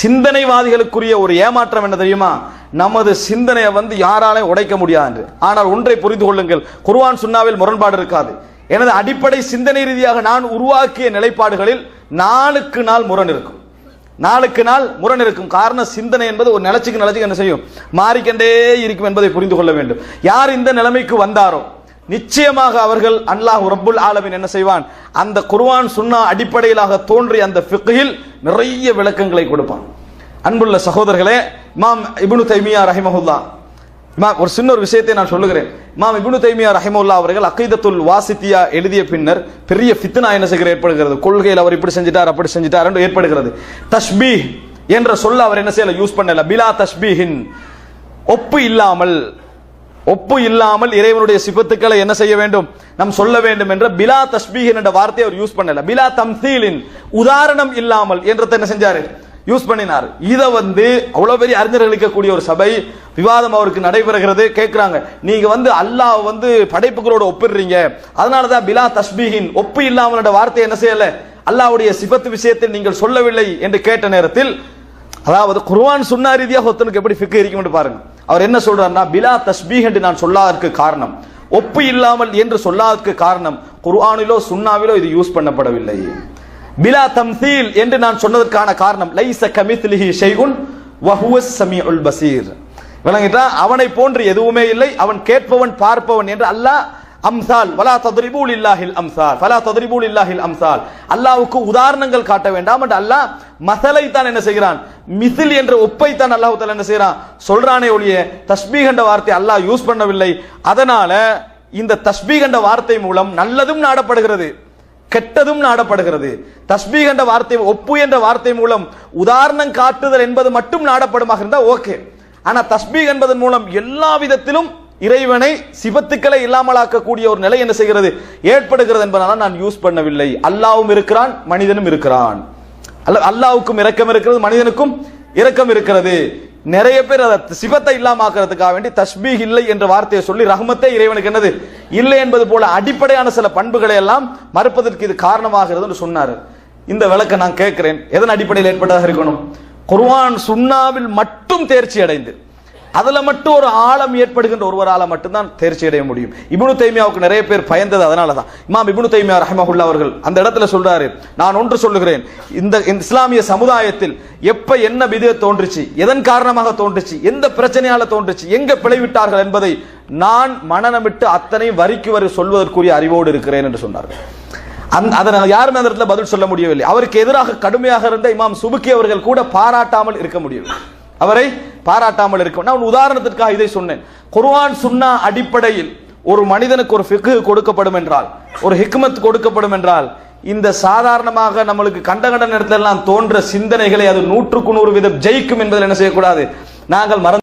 சிந்தனைவாதிகளுக்குரிய ஒரு ஏமாற்றம் என்ன தெரியுமா? நமது சிந்தனையை வந்து யாராலையும் உடைக்க முடியாது. என்று ஆனால் ஒன்றை புரிந்து கொள்ளுங்கள். குருவான் சுன்னாவில் முரண்பாடு இருக்காது. எனது அடிப்படை சிந்தனை ரீதியாக நான் உருவாக்கிய நிலைப்பாடுகளில் நாளுக்கு நாள் முரண் இருக்கும். நாளுக்கு நாள் முரண் இருக்கும். காரண சிந்தனை என்பது ஒரு நிலச்சுக்கு நிலச்சுக்கு என்ன செய்யும்? மாறிக்கொண்டே இருக்கும் என்பதை புரிந்து கொள்ள வேண்டும். யார் இந்த நிலைமைக்கு வந்தாரோ நிச்சயமாக அவர்கள் அல்லாஹ் ரப்புல் ஆலமின் என்ன செய்வான்? அந்த குர்வான் சுன்னா அடிப்படையிலாக தோன்றிய அந்த ஃபிக்கில் நிறைய விளக்கங்களை கொடுப்பான். அன்புள்ள சகோதரர்களே இமாம் இபுனு தைமியா ரஹிமஹுல்லா இமாம் ஒரு சின்ன ஒரு விஷயத்தை நான் சொல்லுகிறேன். இமாம் இபுனு தைமியா ரஹிமுல்லா அவர்கள் அக்கைதத்துல் வாசித்தியா எழுதிய பின்னர் பெரிய ஃபித்னா என்ன செய்கிற ஏற்படுகிறது. கொள்கையில் அவர் இப்படி செஞ்சிட்டார் அப்படி செஞ்சிட்டார் என்று ஏற்படுகிறது. தஷ்பி என்ற சொல்ல அவர் என்ன செய்யல? யூஸ் பண்ணல. பிலா தஷ்பிஹின் ஒப்பு இல்லாமல் ஒப்பு இல்லாமல் இறைவனுடைய சிபத்துக்களை என்ன செய்ய வேண்டும்? நாம் சொல்ல வேண்டும் என்ற பிலா தஸ்பீஹின் என்ற வார்த்தையை அவர் யூஸ் பண்ணல. பிலா தம்சீலின் உதாரணம் இல்லாமல் என்றதை என்ன செஞ்சாரு? யூஸ் பண்ணினார். இதை வந்து அவ்வளவு பெரிய அறிஞர்கள் இருக்கக்கூடிய ஒரு சபை விவாதம் அவருக்கு நடைபெறுகிறது. கேட்கிறாங்க நீங்க வந்து அல்லாஹ் வந்து படைப்புகளோட ஒப்பிடுறீங்க. அதனாலதான் பிலா தஸ்பீஹின் ஒப்பு இல்லாமல் என்ற வார்த்தை என்ன செய்யல? அல்லாவுடைய சிபத்து விஷயத்தில் நீங்கள் சொல்லவில்லை என்று கேட்ட நேரத்தில் அதாவது குர்வான் சுன்னா ரீதியாக ஒருத்தனுக்கு எப்படி ஃபிக்கு இருக்கும்னு பாருங்க. அவர் என்ன சொல்றாருன்னா பிலா தஸ்பீஹ் என்று நான் சொல்லாதற்கு காரணம் ஒப்பு இல்லாமல் என்று சொல்லாதற்கு காரணம் குர்ஆனிலோ சுன்னாவிலோ இது யூஸ் பண்ணப்படவில்லை. பிலா தம்சீல் என்று நான் சொன்னதற்கான காரணம் லைஸ கமித்லிஹி ஷைஉன் வஹுவஸ் சமீஉல் பசீர். விளங்கிட்டா அவனை போன்று எதுவுமே இல்லை அவன் கேட்பவன் பார்ப்பவன் என்று அல்லாஹ் அம்சால் வலா தத்ரிபூ இல்லாஹில் அம்சால் ஃபலா தத்ரிபூ இல்லாஹில் அம்சால். அல்லாஹ்வுக்கு உதாரணங்கள் காட்ட வேண்டாம் பட் அல்லாஹ் மசலை தான் என்ன செய்கிறான்? மிசில் என்ற ஒப்பை தான் அல்லாஹ் தஆலா என்ன செய்கிறான்? சொல்றானே ஒழிய தஸ்பீஹ் என்ற வார்த்தை அல்லாஹ் யூஸ் பண்ணவில்லை. அதனால இந்த தஸ்பீஹ் என்ற வார்த்தை மூலம் நல்லதும் நாடப்படுகிறது கெட்டதும் நாடப்படுகிறது. தஸ்பீஹ் என்ற வார்த்தை ஒப்பு என்ற வார்த்தை மூலம் உதாரணம் காட்டுதல் என்பது மட்டும் நாடப்படுமாக இருந்தா ஓகே. ஆனா தஸ்பீஹ் என்பதன் மூலம் எல்லா விதத்திலும் இறைவனை சிபத்துக்களை இல்லாமலாக்கக்கூடிய ஒரு நிலை என்ன செய்கிறது? ஏற்படுகிறது என்பதனால் நான் யூஸ் பண்ணவில்லை. அல்லாவும் இருக்கிறான் மனிதனும் இருக்கிறான். அல்ல அல்லாவுக்கும் இரக்கம் இருக்கிறது மனிதனுக்கும் இரக்கம் இருக்கிறது. நிறைய பேர் அதை சிபத்தை இல்லாமக்கிறதுக்காக வேண்டி தஸ்பீக் இல்லை என்ற வார்த்தையை சொல்லி ரஹ்மத்தே இறைவனுக்கு என்னது? இல்லை என்பது போல அடிப்படையான சில பண்புகளை எல்லாம் மறுப்பதற்கு இது காரணமாகிறதுன்னு சொன்னார். இந்த விளக்க நான் கேட்கிறேன். எதன் அடிப்படையில் ஏற்பட்டதாக இருக்கணும்? குர்வான் சுண்ணாவில் மட்டும் தேர்ச்சி அடைந்து அதுல மட்டும் ஒரு ஆழம் ஏற்படுகின்ற ஒருவரால மட்டும்தான் தேர்ச்சி அடைய முடியும். இபுனு தைமியாவுக்கு நிறைய பேர் பயந்தது அதனால தான் இமாம் இபுனு தைமியா ரஹ்மஹுல்லா அவர்கள் அந்த இடத்துல சொல்றாரு. நான் ஒன்று சொல்லுகிறேன். இந்த இஸ்லாமிய சமுதாயத்தில் எப்ப என்ன விதிய தோன்றுச்சு எதன் காரணமாக தோன்றுச்சு எந்த பிரச்சனையால தோன்றுச்சு எங்க பிழைவிட்டார்கள் என்பதை நான் மனநமிட்டு அத்தனை வரிக்கு வரி சொல்வதற்குரிய அறிவோடு இருக்கிறேன் என்று சொன்னார்கள். அந்த அதை யாருமே அந்த இடத்துல பதில் சொல்ல முடியவில்லை. அவருக்கு எதிராக கடுமையாக இருந்த இமாம் சுபுக்கி அவர்கள் கூட பாராட்டாமல் இருக்க முடியவில்லை. அவரை பாராட்டாமல் இருக்கும் நான் உதாரணத்திற்காக இதை சொன்னேன். குர்வான் சுன்னா அடிப்படையில் ஒரு மனிதனுக்கு ஒரு ஃபிக்கு கொடுக்கப்படும் என்றால் ஒரு ஹிக்மத் கொடுக்கப்படும் என்றால் இந்த சாதாரணமாக நம்மளுக்கு கண்ட கண்ட நேரத்தில் எல்லாம் தோன்ற சிந்தனைகளை அது நூற்றுக்கு நூறு விதம் ஜெயிக்கும் என்பதில் என்ன செய்யக்கூடாது? நாங்கள் மறந்து